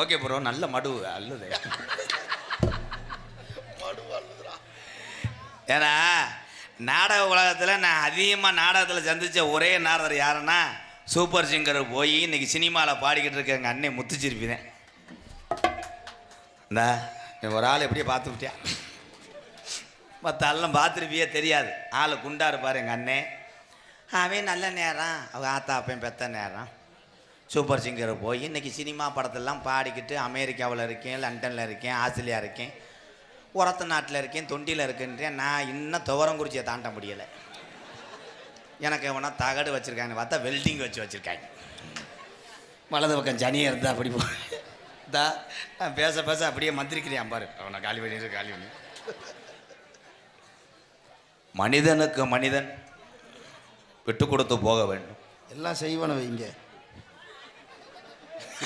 Okay bro நல்ல மடு அல்லது. ஏன்னா நாடக உலகத்தில் நான் அதிகமாக நாடகத்தில் சந்திச்ச ஒரே நாரதர் யாருன்னா சூப்பர் சிங்கர் போய் இன்னைக்கு சினிமாவில் பாடிக்கிட்டு இருக்க எங்கள் அண்ணன் முத்துச்சிருப்பி தான் இந்த ஒரு ஆள் எப்படியே பார்த்து விட்டியா? மற்ற ஆள்லாம் பார்த்துருப்பியே தெரியாது. ஆள் குண்டா இருப்பார் எங்கள் அண்ணன் அவன் நல்ல நேரம். அவங்க ஆத்தா அப்பையும் பெத்த நேரம். சூப்பர் சிங்கர் போய் இன்றைக்கி சினிமா படத்தெல்லாம் பாடிக்கிட்டு அமெரிக்காவில் இருக்கேன் லண்டனில் இருக்கேன் ஆஸ்திரேலியா இருக்கேன் உரத்த நாட்டில் இருக்கேன் தொண்டியில் இருக்கேன்றேன். நான் இன்னும் துவரங்குறிச்சியை தாண்ட முடியலை. எனக்கு எவனா தகடு வச்சுருக்காங்க பார்த்தா வெல்டிங் வச்சு வச்சுருக்காங்க. வலது பக்கம் ஜனியாக இருந்தால் அப்படி போ தா நான் பேச பேச அப்படியே மந்திரிக்கிறியான் பாரு அவனை காலி பண்ணி காலி பண்ணி மனிதனுக்கு மனிதன் விட்டு கொடுத்து போக வேண்டும். எல்லாம் செய்வன வைங்க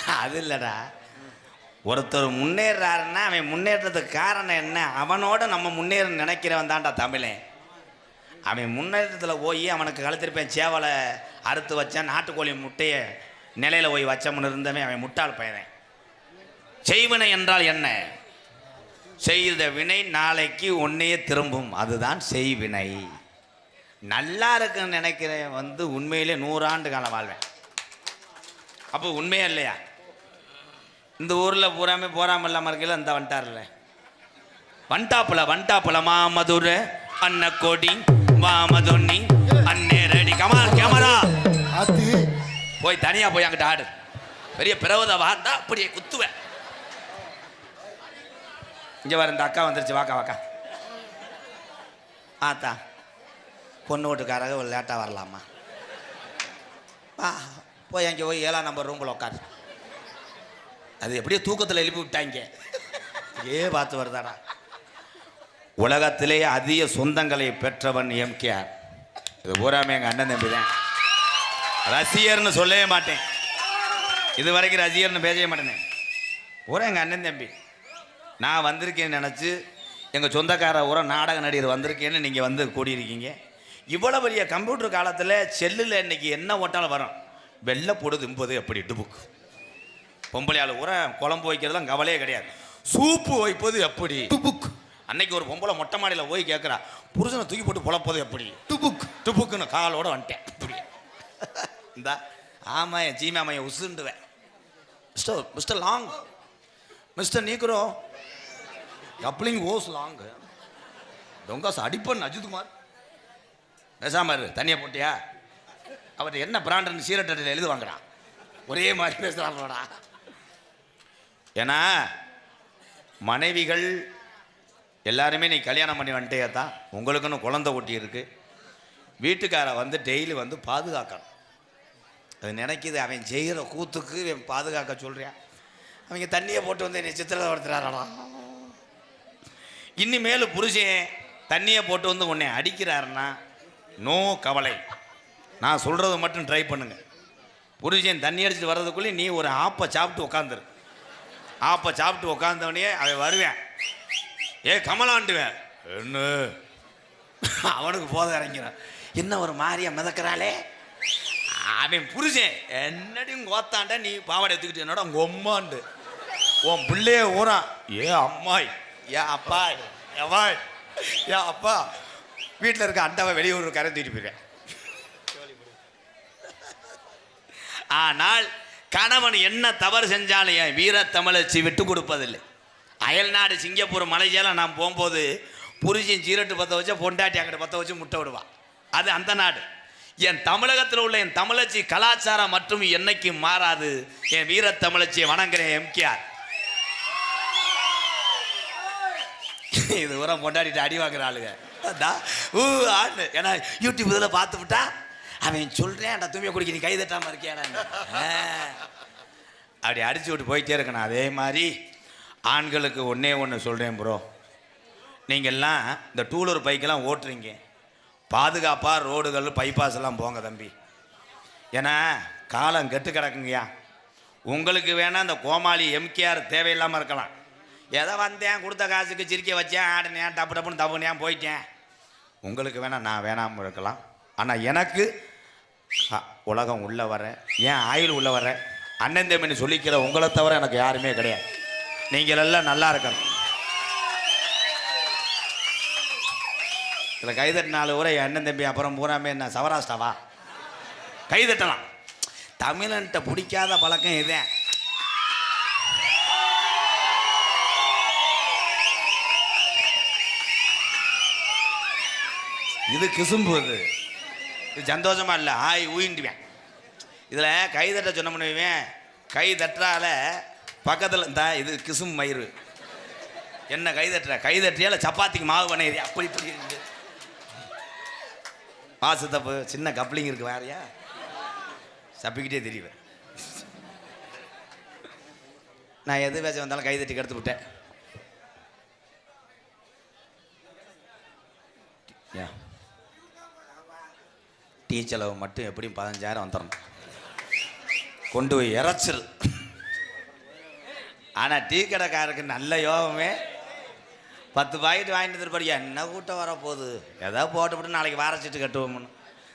அது இல்லைடா. ஒருத்தர் முன்னேறாருன்னா அவன் முன்னேற்றத்துக்கு காரணம் என்ன? அவனோட நம்ம முன்னேற நினைக்கிறவன் தான்டா தமிழன் அவன் முன்னேற்றத்தில் போய் அவனுக்கு கழுத்திருப்பேன் சேவலை அறுத்து வச்சேன் நாட்டுக்கோழி முட்டையை நிலையில் போய் வச்சவன் இருந்தவன் அவன் முட்டாள் பையன். செய்வினை என்றால் என்ன? செய்த வினை நாளைக்கு உன்னையே திரும்பும். அதுதான் செய்வினை. நல்லா இருக்குன்னு நினைக்கிறேன் வந்து உண்மையிலே நூறாண்டு காலம் வாழ்வேன். அப்போ உண்மையா இல்லையா? இந்த ஊரில் பூராமே போறாம இல்லாமல் இருக்கல இந்த வந்துட்டார்ல வண்டாப்புல வண்டாப்புல மாமதுர அன்ன கோடி மாமதுன்னி அன்னே ரெடி. கமால் கேமரா. போய் தனியா போய் அங்கிட்ட ஆடு. பெரிய பிறவத வாந்தா அப்படியே குத்துவேன். இங்க வர இந்த அக்கா வந்துருச்சு. வாக்கா வாக்கா. ஆத்தா பொண்ணு வீட்டுக்காரங்க ஒரு லேட்டாக வரலாமா? வா. போய் அங்கே போய் ஏழாம் நம்பர் ரூமில் உட்காரு அது எப்படியோ தூக்கத்தில் எழுப்பி விட்டாங்க. ஏ பார்த்து வருதாடா. உலகத்திலேயே அதிக சொந்தங்களை பெற்றவன் எம்கேஆர் இது பூராமே எங்கள் அண்ணன் தம்பி தான் ரசிகர்னு சொல்லவே மாட்டேன். இது வரைக்கும் ரசிகர்னு பேசவே மாட்டேனே. பூரா எங்கள் அண்ணன் தம்பி. நான் வந்திருக்கேன்னு நினச்சி எங்கள் சொந்தக்கார ஊரை நாடக நடிகர் வந்திருக்கேன்னு நீங்கள் வந்து கூடியிருக்கீங்க. இவ்வளோ பெரிய கம்ப்யூட்டர் காலத்தில் செல்லில் இன்றைக்கி என்ன ஓட்டாலும் வரும். வெள்ளை போடு திம்பது எப்படி டுபுக்கு பொம்பளை ஆள் ஊரை குழம்பு வைக்கிறதுலாம் கவலையே கிடையாது. சூப்பு வைப்பது எப்படி டுபுக் அன்னைக்கு ஒரு பொம்பளை மொட்டை மாடியில் போய் கேட்குறா புருஷனை தூக்கி போட்டு பொழப்பது எப்படி டுபுக் துப்புக்குன்னு காலோட வந்துட்டேன். இப்படி. இந்தா ஆமாம் என் ஜீமா மையம் உசுண்டுவேன் மிஸ்டர் மிஸ்டர் லாங். மிஸ்டர் நீக்குறோ கப்ளிங் ஓஸ் லாங். தொங்காஸ் அடிப்பன் அஜித்குமார் பேசாம இரு தண்ணியை போட்டியா? அவர் என்ன பிராண்டுன்னு சீரட்டடியில் எழுதி வாங்குறான். ஒரே மாதிரி பேசுகிறாங்களோடா ஏன்னா மனைவிகள் எல்லாருமே நீ கல்யாணம் பண்ணி வந்துட்டே தான். உங்களுக்குன்னு குழந்தை ஒட்டி இருக்குது வீட்டுக்காரை வந்து டெய்லி வந்து பாதுகாக்கணும். அது நினைக்குது அவன் செய்கிற கூத்துக்கு இவன் பாதுகாக்க சொல்கிறான் அவங்க தண்ணியை போட்டு வந்து என்னை சித்திரப்படுத்துறாரடா இனிமேல் புருஷன் தண்ணியை போட்டு வந்து உன்னை அடிக்கிறாருன்னா நோ கவலை. நான் சொல்கிறத மட்டும் ட்ரை பண்ணுங்க. புருஷன் தண்ணி அடிச்சுட்டு வர்றதுக்குள்ளே நீ ஒரு ஆப்பை சாப்பிட்டு உட்காந்துரு ஆப்பை சாப்பிட்டு உட்காந்தவனே அவன் வருவேன். ஏ கமலாண்டுவேன் என்ன? அவனுக்கு போத இறங்கிறான் என்ன ஒரு மாதிரியா மிதக்கிறாளே? அவன் புருஷன் என்னடியும் கோத்தாண்ட நீ பாவாடை எடுத்துக்கிட்டு என்னோட உங்க அம்மாண்டு உன் பிள்ளைய ஊறான் ஏ அம்மாய். ஏ அப்பாய். எவாய் ஏ அப்பா. வீட்டில் இருக்க அண்டாவை வெளியூர் கரை தூக்கிட்டு போயிருவேன். ஆனால் கணவன் என்ன தவறு செஞ்சாலும் என் வீர தமிழச்சி விட்டு கொடுப்பதில்லை. அயல்நாடு சிங்கப்பூர் மலேசியாவில் நான் போகும்போது புருஷன் ஜீரட்டு பற்ற வச்சு பொண்டாட்டி அங்கிட்ட பற்ற வச்சு முட்டை விடுவான் அது அந்த நாடு. என் தமிழகத்தில் உள்ள என் தமிழச்சி கலாச்சாரம் மற்றும் என்னைக்கு மாறாது என் வீர தமிழச்சியை வணங்குறேன் எம்கேஆர். இது உரம் பொண்டாடிட்டு அடி வாங்குற ஆளுங்க. ஆன்னு. ஏன்னா யூடியூப் இதில் பார்த்து விட்டா அவன் சொல்கிறேன் அந்த தூமியை குடிக்க நீ கை தட்டாமல் இருக்கியாடா அப்படி அடிச்சு விட்டு போயிட்டே இருக்கணும். அதே மாதிரி ஆண்களுக்கு ஒன்றே ஒன்று சொல்கிறேன் ப்ரோ நீங்கள்லாம் இந்த டூலர் பைக்கெல்லாம் ஓட்டுறீங்க. பாதுகாப்பாக ரோடுகள் பைபாஸ் எல்லாம் போங்க தம்பி. ஏன்னா காலம் கெட்டு கிடக்குங்கய்யா. உங்களுக்கு வேணால் இந்த கோமாளி எம்கேஆர் தேவையில்லாமல் இருக்கலாம். எதை வந்தேன் கொடுத்த காசுக்கு சிரிக்க வச்சேன் ஆடினேன் டப்பு டப்புன்னு தப்புனேன் போயிட்டேன். உங்களுக்கு வேணால் நான் வேணாமல் இருக்கலாம். ஆனால் எனக்கு உலகம் உள்ளே வர ஏன் ஆயுள் உள்ளே வர? அண்ணன் தம்பின்னு சொல்லிக்கிற உங்களை தவிர எனக்கு யாருமே கிடையாது. நீங்கள் எல்லாம் நல்லா இருக்கணும். இதில் கைதட்டினாலு ஊரை என் அண்ணன் தம்பி அப்புறம் பூராமே என்ன சவராஷ்டாவா கைதட்டலாம். தமிழன்ட்ட பிடிக்காத பழக்கம் இதுதான் இது கிசும்பு அது. இது சந்தோஷமா இல்லை. ஆய் ஊயின்டுவேன் இதில் கை தட்ட சொன்ன பண்ணுவேன் கை தட்டுறால பக்கத்தில் இந்த இது கிசும் மயிறு. என்ன கை தட்டுற? கை தட்டியால சப்பாத்திக்கு மாவு பண்ணி அப்படி இப்படி இருக்கு. மாசு தப்பு சின்ன கப்ளிங் இருக்கு வேறையா? சப்பிக்கிட்டே தெரியுவேன் நான் எது பேச வந்தாலும் கை தட்டி கெடுத்து விட்டேன். யா. டீ செலவு மட்டும் எப்படியும் பதினஞ்சாயிரம் வந்துடணும் கொண்டு போய் இறைச்சிரு. ஆனால் டீ கடைக்காரருக்கு நல்ல யோகமே. பத்து பாக்கெட் வாங்கிட்டு வந்துருப்பாரு என்ன கூட்டம் வரப்போகுது? ஏதோ போட்டுவிட்டு நாளைக்கு வாரச்சிட்டு கட்டுவோம்னு.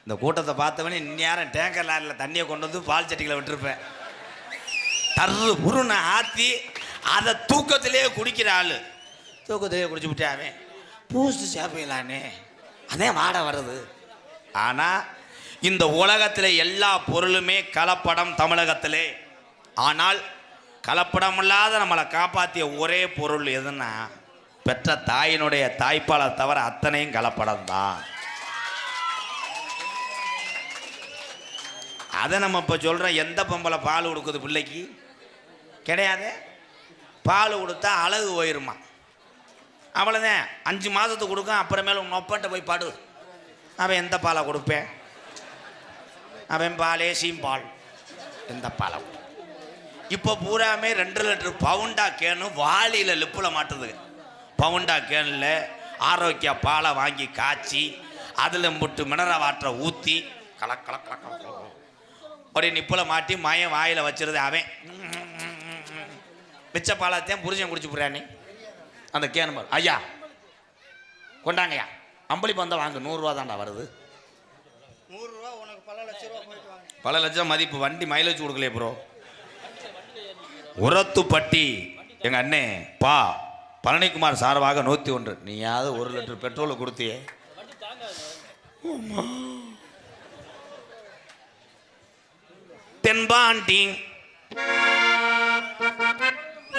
இந்த கூட்டத்தை பார்த்தவனே இந்நேரம் டேங்கர் லாரியில் தண்ணியை கொண்டு வந்து பால் சட்டிகளை விட்டுருப்பேன். தரு புருனை ஆற்றி அதை தூக்கத்திலேயே குடிக்கிற ஆள். தூக்கத்திலேயே குடிச்சு விட்டாவே பூஸ்ட் சாப்பிடலானே அதே வாடை வருது. ஆனால் இந்த உலகத்தில் எல்லா பொருளுமே கலப்படம் தமிழகத்திலே. ஆனால் கலப்படம் இல்லாத நம்மளை காப்பாற்றிய ஒரே பொருள் எதுன்னா பெற்ற தாயினுடைய தாய்ப்பாலை தவிர அத்தனையும் கலப்படம் தான். அதை நம்ம இப்போ சொல்கிறோம் எந்த பொம்பளை பால் கொடுக்குது பிள்ளைக்கு? கிடையாது. பால் கொடுத்தா அழகு போயிருமா? அவ்வளோதான் அஞ்சு மாதத்துக்கு கொடுக்கும் அப்புறமேல உங்கள் ஒப்பன்ட்ட போய் பாடு. அவன் எந்த பாலை கொடுப்பேன்? அவன் பாலே சீம்பால். இந்த பழம் இப்போ பூராமே ரெண்டு லிட்டர் பவுண்டா கேனு வாளியில் லிப்பில் மாட்டுதுங்க பவுண்டா கேனில் ஆரோக்கிய பாலை வாங்கி காய்ச்சி அதில் முட்டு மினரா வாட்டரை ஊற்றி கலக் கலக் கலக் கலக் அப்படியே நிப்பில் மாட்டி மயம் வாயில் வச்சிருது அவன். மிச்ச பாலத்தையும் புருஷன் குடிச்சு போறானே அந்த கேனு ஐயா கொண்டாங்கய்யா. அம்பளி பந்தம் வாங்க. நூறுரூவா தாண்டா வருது. நூறுரூவா உனக்கு பல லட்ச ரூபா போயிட்டு வாங்க. பல லட்சம் மதிப்பு வண்டி மைலேஜ் கொடுக்கலையே ப்ரோ உரத்துப்பட்டி எங்க அண்ணே பா. பழனிக்குமார் சார்பாக நூற்றி ஒன்று. நீயாவது ஒரு லிட்டர் பெட்ரோல் கொடுத்தியே. தென்பாண்டி.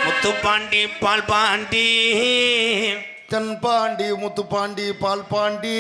முத்துப்பாண்டி பால் பாண்டி தென்பாண்டி முத்துப்பாண்டி பால் பாண்டி